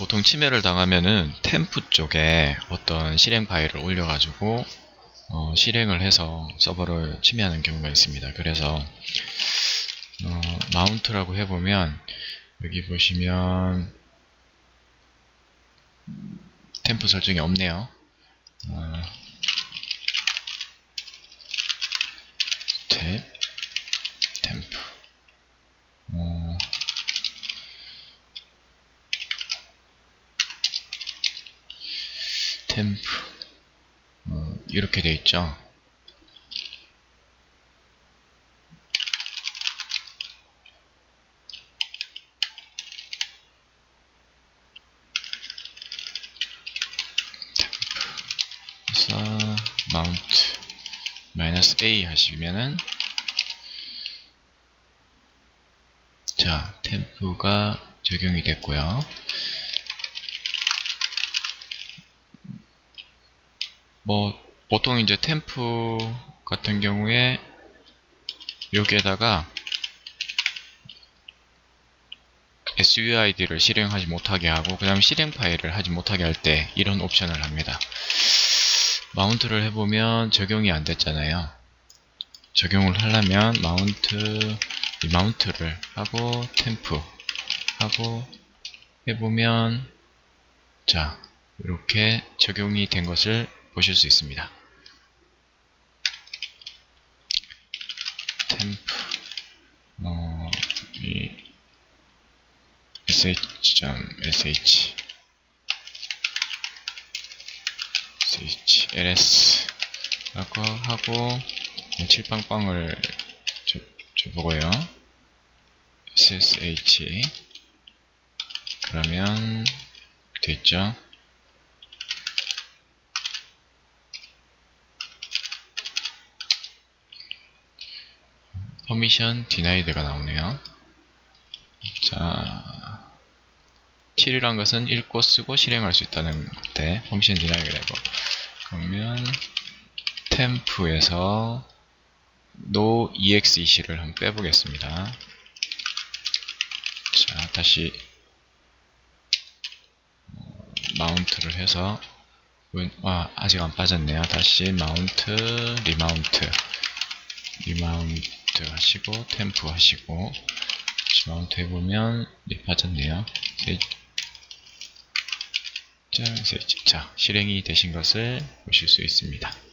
보통 침해를 당하면은 템프 쪽에 어떤 실행 파일을 올려가지고 어, 실행을 해서 서버를 침해하는 경우가 있습니다. 그래서 어, 마운트라고 해보면 여기 보시면 템프 설정이 없네요. 어, 탭, 템프. 어, 템프. 어, 이렇게 돼 있죠. 마운트 마이너스 A 하시면은 자 템프가 적용이 됐고요. 뭐 보통 이제 템프 같은 경우에 여기에다가 SUID를 실행하지 못하게 하고 그 다음 실행 파일을 하지 못하게 할 때 이런 옵션을 합니다. 마운트를 해보면 적용이 안 됐잖아요. 적용을 하려면 마운트, 리마운트를 하고 템프 하고 해보면 자 이렇게 적용이 된 것을 보실 수 있습니다. 템프 어, 이 sh.sh sh ls 라고 하고 칠빵빵을 줘, 줘보고요 ssh 그러면 됐죠 퍼미션 디나이드가 나오네요. 자 7이란 것은 읽고 쓰고 실행할 수 있다는 건데 퍼미션 디나이드가 되고. 그러면 템프에서 no exec를 한번 빼보겠습니다. 자 다시 어, 마운트를 해서 아, 아직 안 빠졌네요. 다시 마운트 리마운트 리마운트 하시고 템프 하시고 마운트 해보면 네, 빠졌네요 자, 자, 실행이 되신 것을 보실 수 있습니다.